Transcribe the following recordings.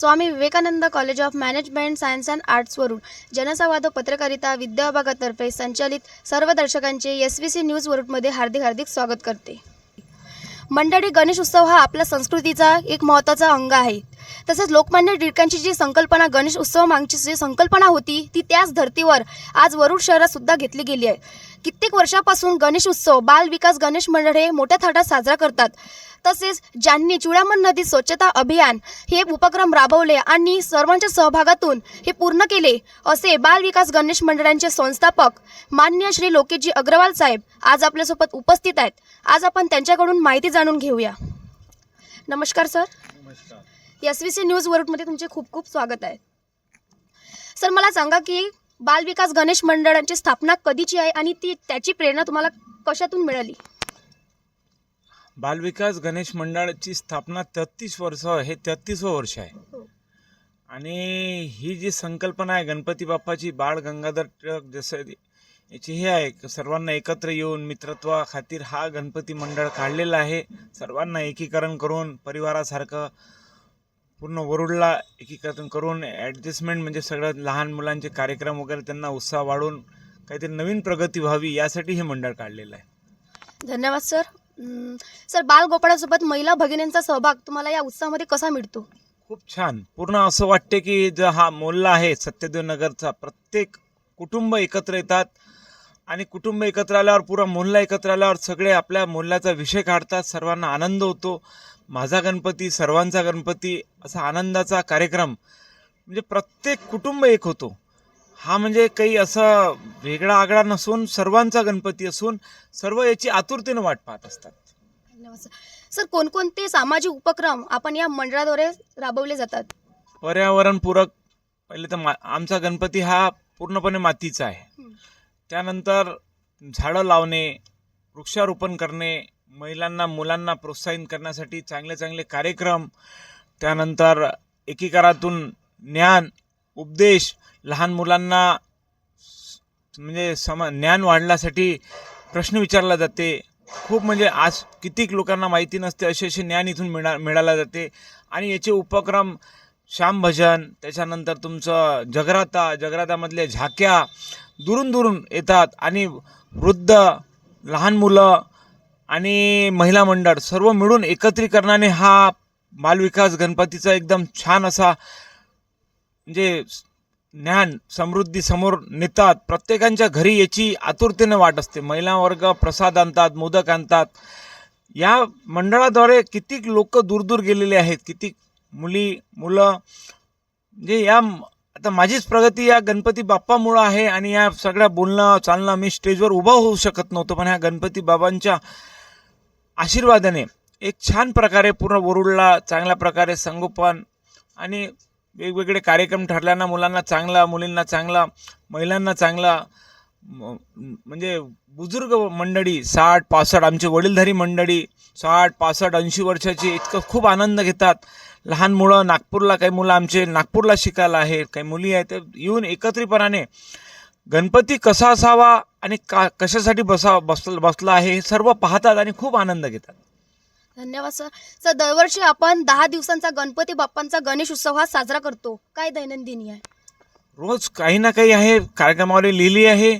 Swami Vivekanand college of management science and आर्ट्सवरून जनसंवाद व पत्रकारिता विद्या विभागातर्फे संचालित सर्व दर्शकांचे एस व्ही सी न्यूज वरुडमध्ये हार्दिक हार्दिक स्वागत करते. मंडळी गणेश उत्सव हा आपल्या संस्कृतीचा एक महत्त्वाचा अंग आहे. तसेच लोकमान्य टिळकांची जी संकल्पना गणेश उत्सव मागची जी संकल्पना होती ती त्याच धर्तीवर आज वरुड शहरात सुद्धा घेतली गेली आहे. कित्येक वर्षापासून गणेश उत्सव बाल विकास गणेश मंडळ हे मोठ्या थाटात साजरा करतात. तसेच ज्यांनी चुडामण नदी स्वच्छता अभियान हे उपक्रम राबवले आणि सर्वांच्या सहभागातून हे पूर्ण केले असे बाल विकास गणेश मंडळांचे संस्थापक मान्य श्री लोकेजी अग्रवाल साहेब आज आपल्यासोबत उपस्थित आहेत. आज आपण त्यांच्याकडून माहिती जाणून घेऊया. नमस्कार sir. S V C news वर्ल्डमध्ये तुमचे खूप खूप स्वागत आहे. सर मला सांगा की बाल विकास गणेश मंडळांची स्थापना कधीची आहे आणि ती त्याची प्रेरणा तुम्हाला कशातून मिळाली? बालविकास गणेश मंडळाची स्थापना तेहतीस वर्ष हे तेहतीसवं वर्ष आहे. हो. आणि ही जी संकल्पना आहे गणपती बाप्पाची बाळ गंगाधर टिळक जसं याची हे आहे सर्वांना एकत्र येऊन मित्रत्वा खातीर हा गणपती मंडळ काढलेला आहे. सर्वांना एकीकरण करून परिवारासारखं पूर्ण वरुडला एकीकरण करून ॲडजस्टमेंट म्हणजे सगळं लहान मुलांचे कार्यक्रम वगैरे त्यांना उत्साह वाढून काहीतरी नवीन प्रगती व्हावी यासाठी हे मंडळ काढलेलं आहे. धन्यवाद सर. सर बालगोपाळासोबत महिला भगिनींचा सहभाग तुम्हाला या उत्सवामध्ये कसा मिळतो? खूप छान. पूर्ण असं वाटते की जो हा मोहल्ला आहे सत्यदेव नगरचा प्रत्येक कुटुंब एकत्र येतात. आणि कुटुंब एकत्र आल्यावर पुरा मोहल्ला एकत्र आल्यावर सगळे आपल्या मोहल्ल्याचा विषय काढतात सर्वांना आनंद होतो. माझा गणपती सर्वांचा गणपती असा आनंदाचा कार्यक्रम. म्हणजे प्रत्येक कुटुंब एक होतो. हा म्हणजे काही असा वेगळा आगळा नसून सर्वांचा गणपती असून सर्व याची आतुरतेने वाट पाहत असतात. धन्यवाद सर. कोणकोणते सामाजिक उपक्रम आपण या मंडळाद्वारे राबवले जातात? पर्यावरणपूरक पहिले तर मा आमचा गणपती हा पूर्णपणे मातीचा आहे. त्यानंतर झाडं लावणे वृक्षारोपण करणे महिलांना मुलांना प्रोत्साहित करण्यासाठी चांगले चांगले कार्यक्रम त्यानंतर एकीकरातून ज्ञान उपदेश लहान मुलांना म्हणजे सम ज्ञान वाढण्यासाठी प्रश्न विचारला जाते. खूप म्हणजे आज कितीक लोकांना माहिती नसते असे असे ज्ञान इथून मिळा मिळाला जाते. आणि याचे उपक्रम श्याम भजन त्याच्यानंतर तुमचं जगराता जगरातामधले झाक्या दुरून दुरून येतात आणि वृद्ध लहान मुलं आणि महिला मंडळ सर्व मिळून एकत्रीकरणाने हा बालविकास गणपतीचा एकदम छान असा म्हणजे ज्ञान समृद्धी समोर नेतात. प्रत्येकांच्या घरी याची आतुरतेने वाट असते. महिला वर्ग प्रसाद आणतात मोदक आणतात. या मंडळाद्वारे कितीक लोक दूर दूर गेलेले आहेत कितीक मुली मुलं म्हणजे या आता माझीच प्रगती या गणपती बाप्पामुळं आहे आणि या सगळ्या बोलणं चालणं मी स्टेजवर उभा होऊ शकत नव्हतो पण ह्या गणपती बाबांच्या आशीर्वादाने एक छान प्रकारे पूर्ण वरुडला चांगल्या प्रकारे संगोपन आणि वेगवेगळे कार्यक्रम ठरल्यानं मुलांना चांगला मुलींना चांगला महिलांना चांगला म्हणजे बुजुर्ग मंडळी साठ पासष्ट आमचे वडीलधारी मंडळी साठ पासष्ट ऐंशी वर्षाची इतकं खूप आनंद घेतात. लहान मुलं नागपूरला काही मुलं आमचे नागपूरला शिकायला आहेत काही मुली आहेत तर येऊन एकत्रितपणाने गणपती कसा असावा आणि का कशासाठी बसा बस बसला आहे हे सर्व पाहतात आणि खूप आनंद घेतात. धन्यवाद सर. सर दरवर्षी आपण दहा दिवसांचा गणपती बाप्पांचा गणेश उत्सव हा साजरा करतो. काय दैनंदिनी आहे? रोज काही ना काही आहे कार्यक्रमावर लिहिली आहे.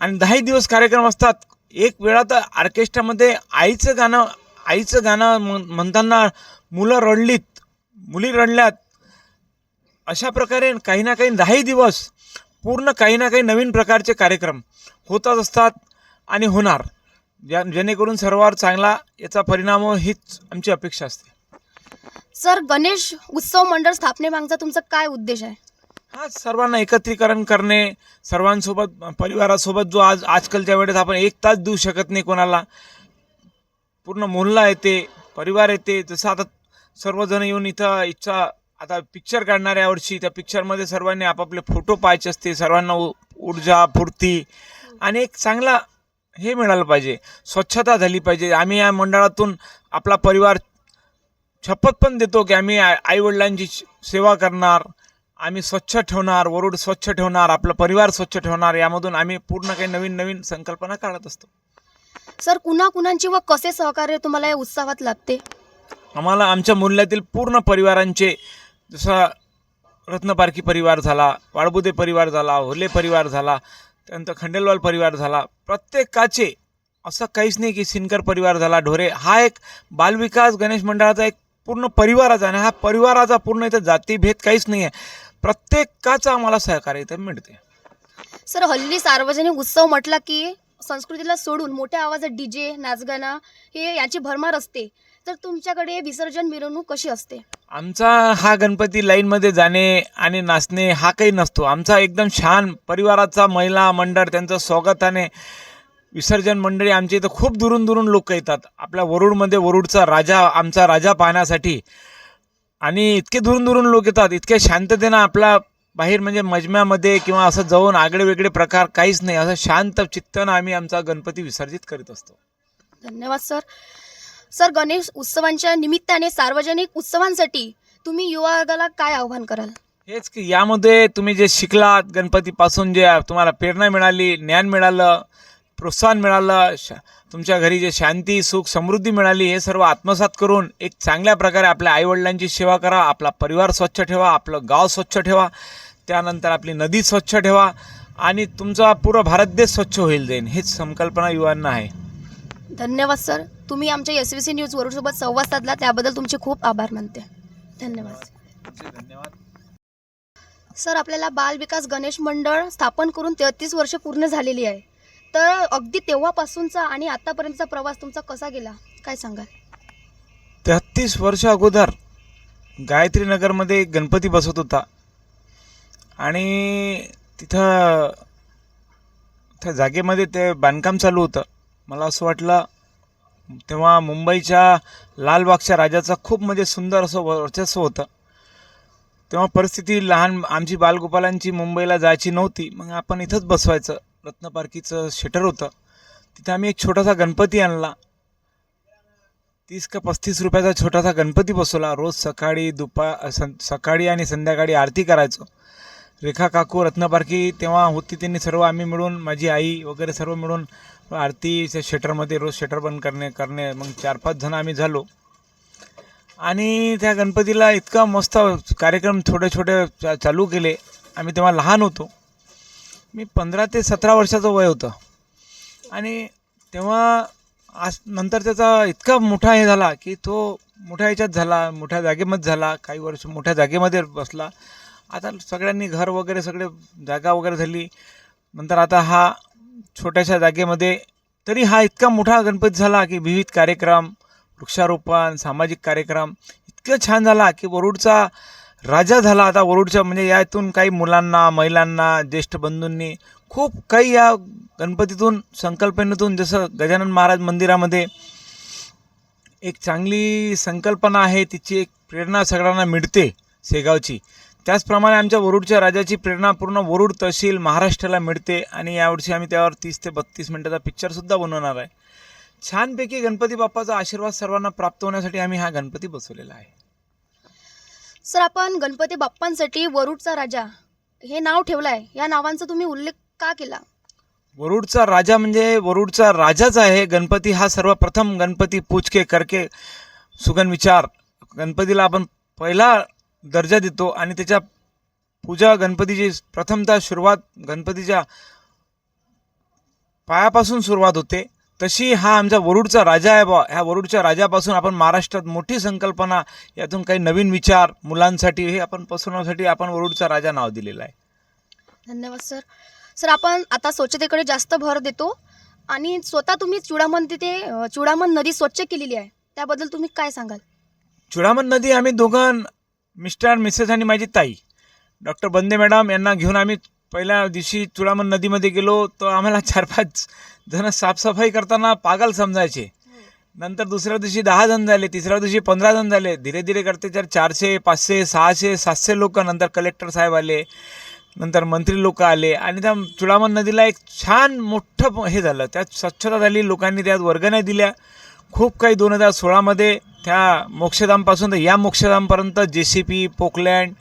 आणि दहाही दिवस कार्यक्रम असतात. एक वेळा तर ऑर्केस्ट्रामध्ये आईचं गाणं आईचं गाणं म्हण- म्हणताना मुलं रडलीत. मुली रडल्यात. अशा प्रकारे काही ना काही दहाही दिवस पूर्ण काही ना काही नवीन प्रकारचे कार्यक्रम होतच असतात आणि होणार. ज्या जेणेकरून सर्वांवर चांगला याचा परिणाम हो हीच आमची अपेक्षा असते. सर गणेश उत्सव मंडळ स्थापनेमागचा तुमचा काय उद्देश आहे? हा सर्वांना एकत्रीकरण करणे सर्वांसोबत परिवारासोबत जो आज आजकालच्या वेळेस आपण एक तास देऊ शकत नाही कोणाला. पूर्ण मोहल्ला येते परिवार येते. जसं आता सर्वजण येऊन इथं इच्छा आता पिक्चर काढणार यावर्षी त्या पिक्चरमध्ये सर्वांनी आपापले फोटो पाहायचे असते. सर्वांना ऊर्जा फूर्ती आणि एक चांगला हे मिळालं पाहिजे. स्वच्छता झाली पाहिजे. आम्ही या मंडळातून आपला परिवार शपथ पण देतो की आम्ही आईवडिलांची सेवा करणार. आम्ही स्वच्छ ठेवणार वरुड स्वच्छ ठेवणार आपलं परिवार स्वच्छ ठेवणार यामधून आम्ही पूर्ण काही नवीन नवीन संकल्पना काढत असतो. सर कुणा कुणांची व कसे सहकार्य तुम्हाला या उत्सवात लाभते आम्हाला आमच्या मूल्यातील पूर्ण परिवारांचे जसं रत्नपारखी परिवार झाला वाळबुदे परिवार झाला होले परिवार झाला त्यानंतर खंडेलवाल परिवार झाला प्रत्येकाचे असं काहीच नाही की सिनकर परिवार झाला ढोरे. हा एक बालविकास गणेश मंडळाचा एक पूर्ण परिवाराचा आणि हा परिवाराचा पूर्ण इथं जातीभेद काहीच नाही आहे प्रत्येकाचं आम्हाला सहकार्य इथं मिळते सर हल्ली सार्वजनिक उत्सव म्हटला की संस्कृतीला सोडून मोठ्या आवाजात डीजे नाचगाणं हे याची भरमार असते. तर तुमच्याकडे विसर्जन मिरवणूक कशी असते? आमचा हा गणपती लाईनमध्ये जाणे आणि नाचणे हा काही नसतो. आमचा एकदम छान परिवाराचा महिला मंडळ त्यांचं स्वागताने विसर्जन मंडळी आमच्या इथं खूप दुरून दुरून लोक येतात. आपल्या वरुडमध्ये वरुडचा राजा आमचा राजा पाहण्यासाठी आणि इतके दुरून दुरून लोक येतात इतक्या शांततेनं आपला बाहेर म्हणजे मजम्यामध्ये किंवा असं जाऊन आगळे वेगळे प्रकार काहीच नाही असं शांत चित्तानं आम्ही आमचा गणपती विसर्जित करीत असतो. धन्यवाद सर. सर गणेश उत्सवांच्या निमित्ताने सार्वजनिक उत्सवांसाठी तुम्ही युवा वर्गाला काय आव्हान कराल? हेच की यामध्ये तुम्ही जे शिकलात गणपतीपासून जे तुम्हाला प्रेरणा मिळाली ज्ञान मिळालं प्रोत्साहन मिळालं श तुमच्या घरी जे शांती सुख समृद्धी मिळाली हे सर्व आत्मसात करून एक चांगल्या प्रकारे आपल्या आईवडिलांची सेवा करा आपला परिवार स्वच्छ ठेवा आपलं गाव स्वच्छ ठेवा त्यानंतर आपली नदी स्वच्छ ठेवा आणि तुमचा पूर्ण भारत देश स्वच्छ होईल जाईल हीच संकल्पना युवांना आहे. धन्यवाद सर. तुम्ही आमच्या एस व्ही सी न्यूज वरुडसोबत संवाद साधला त्याबद्दल तुमचे खूप आभार मानते. धन्यवाद. धन्यवाद. सर आपल्याला बाल विकास गणेश मंडळ स्थापन करून तेहतीस वर्ष पूर्ण झालेली आहे. तर अगदी तेव्हापासूनचा आणि आतापर्यंतचा प्रवास तुमचा कसा गेला? काय सांगाल? तेहत्तीस वर्ष अगोदर गायत्री नगरमध्ये एक गणपती बसत होता. आणि तिथं त्या जागेमध्ये ते बांधकाम चालू होतं. मला असं वाटलं तेव्हा मुंबईच्या लालबागच्या राजाचा खूप म्हणजे सुंदर असं वर्चस्व होतं. तेव्हा परिस्थिती लहान आमची बालगोपालांची मुंबईला जायची नव्हती. मग आपण इथंच बसवायचं. रत्नपार्कीचं शेटर होतं. तिथं आम्ही एक छोटासा गणपती आणला. तीस का पस्तीस रुपयाचा छोटासा गणपती बसवला. रोज सकाळी दुपार सं सकाळी आणि संध्याकाळी आरती करायचो. रेखा काकू रत्नपारखी तेव्हा होती त्यांनी सर्व आम्ही मिळून माझी आई वगैरे सर्व मिळून आरतीच्या शटरमध्ये रोज शटर बंद करणे करणे मग चार पाच जण आम्ही झालो. आणि त्या गणपतीला इतका मस्त कार्यक्रम छोटे छोटे चा चालू केले. आम्ही तेव्हा लहान होतो. मी पंधरा ते सतरा वर्षाचं वय होतं. आणि तेव्हा आज नंतर त्याचा इतका मोठा हे झाला की तो मोठ्या ह्याच्यात झाला मोठ्या जागेमध्ये झाला काही वर्ष मोठ्या जागेमध्ये बसला. आता सगळ्यांनी घर वगैरे सगळे जागा वगैरे झाली. नंतर आता हा छोट्याशा जागेमध्ये तरी हा इतका मोठा गणपती झाला की विविध कार्यक्रम वृक्षारोपण सामाजिक कार्यक्रम इतकं छान झाला की वरुडचा राजा झाला आता वरुडच्या म्हणजे यातून काही मुलांना महिलांना ज्येष्ठ बंधूंनी खूप काही या गणपतीतून संकल्पनेतून जसं गजानन महाराज मंदिरामध्ये एक चांगली संकल्पना आहे तिची एक प्रेरणा सगळ्यांना मिळते शेगावची. त्याचप्रमाणे आमच्या वरुडच्या राजाची प्रेरणा पूर्ण वरुड तहसील महाराष्ट्राला मिळते आणि यावर्षी आम्ही त्यावर तीस ते बत्तीस मिनिटाचा पिक्चरसुद्धा बनवणार आहे. छानपैकी गणपती बाप्पाचा आशीर्वाद सर्वांना प्राप्त होण्यासाठी आम्ही हा गणपती बसवलेला आहे. सर आपण गणपती बाप्पांसाठी वरुडचा राजा. हे नाव ठेवलं आहे या नावांचा तुम्ही उल्लेख का केला? वरुडचा राजा म्हणजे वरुडचा राजाच आहे. गणपती हा सर्वप्रथम गणपती पूजके करके सुगन विचार. गणपतीला आपण पहिला दर्जा देतो आणि त्याच्या पूजा गणपतीची प्रथमतः सुरुवात गणपतीच्या पायापासून सुरुवात होते. तशी हा आमचा वरुडचा राजा आहे बा ह्या वरुडच्या राजापासून आपण महाराष्ट्रात मोठी संकल्पना यातून काही नवीन विचार मुलांसाठी हे आपण पसरवण्यासाठी आपण वरुडचा राजा नाव दिलेलं आहे. धन्यवाद सर. सर आपण आता स्वच्छतेकडे जास्त भर देतो आणि स्वतः तुम्ही चुडामन तिथे अं, चुडामन नदी स्वच्छ केलेली आहे. त्याबद्दल तुम्ही काय सांगाल? चुडामन नदी आम्ही दोघं मिस्टर मिसेस आणि माझी ताई. डॉक्टर बंदे मॅडम यांना घेऊन आम्ही पहिल्या दिवशी चुडामन नदीमध्ये गेलो तर आम्हाला चार पाच जण साफसफाई करताना पागल समजायचे. नंतर दुसऱ्या दिवशी दहा जण झाले तिसऱ्या दिवशी पंधरा जण झाले. धीरे धीरे करते तर चारशे पाचशे सहाशे सातशे लोक नंतर कलेक्टर साहेब आले नंतर मंत्री लोक आले आणि त्या चुडामन नदीला एक छान मोठं हे झालं. त्यात स्वच्छता झाली लोकांनी त्यात वर्गण्या दिल्या. खूप काही दोन हजार सोळामध्ये त्या मोक्षधामपासून तर या मोक्षधामपर्यंत जे सी पी पोकलँड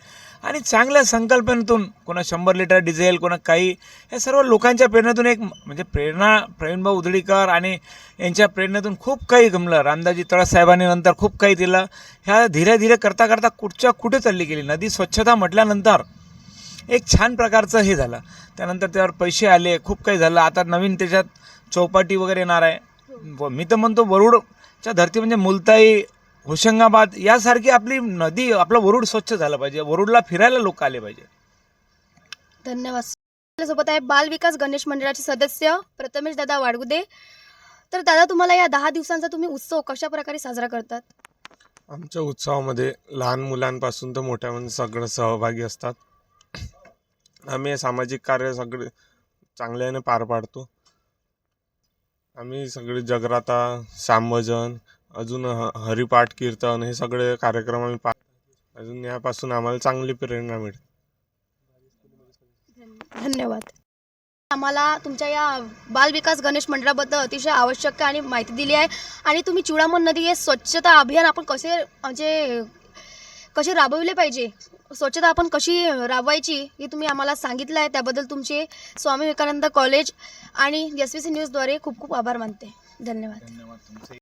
आणि चांगल्या संकल्पनेतून कोणा शंभर लिटर डिझेल कोणा काही हे सर्व लोकांच्या प्रेरणेतून एक म्हणजे प्रेरणा प्रवीणभाऊ उदळीकर आणि यांच्या प्रेरणेतून खूप काही गमलं. रामदाजी तळसाहेबांनी नंतर खूप काही दिलं. ह्या धीरे धीरे करता करता कुठच्या कुठे चालली गेली? नदी स्वच्छता म्हटल्यानंतर एक छान प्रकारचं हे झालं. त्यानंतर त्यावर पैसे आले खूप काही झालं. आता नवीन त्याच्यात चौपाटी वगैरे येणार आहे. व मी तर म्हणतो वरुडच्या धरती म्हणजे मुलताई होशंगाबाद यासारखी आपली नदी आपलं वरुड स्वच्छ झालं पाहिजे. वरुडला फिरायला लोक आले पाहिजे. धन्यवाद. आपल्यासोबत आहे बाल विकास गणेश मंडळाचे सदस्य प्रथमेश दादा वाडगुदे. तर दादा तुम्हाला या दहा दिवसांचा तुम्ही उत्सव कशा प्रकारे साजरा करतात? आमच्या उत्सवामध्ये लहान मुलांपासून तर मोठ्यापर्यंत सगळं सहभागी असतात. आम्ही हे सामाजिक कार्य सगळे चांगल्याने पार पाडतो. आम्ही सगळे जगराता श्यामभजन अजून ह हरिपाठ कीर्तन हे सगळे कार्यक्रम आम्ही पा अजून यापासून आम्हाला चांगली प्रेरणा मिळते. धन्यवाद. आम्हाला तुमच्या या बाल विकास गणेश मंडळाबद्दल अतिशय आवश्यक आणि माहिती दिली आहे. आणि तुम्ही चुडामण नदी हे स्वच्छता अभियान आपण कसे म्हणजे कसे राबविले पाहिजे? स्वच्छता आपण कशी राबवायची हे तुम्ही आम्हाला सांगितलं आहे. त्याबद्दल तुमचे स्वामी विवेकानंद कॉलेज आणि एस सी न्यूजद्वारे खूप खूप आभार मानते. धन्यवाद. धन्यवाद तुमचे.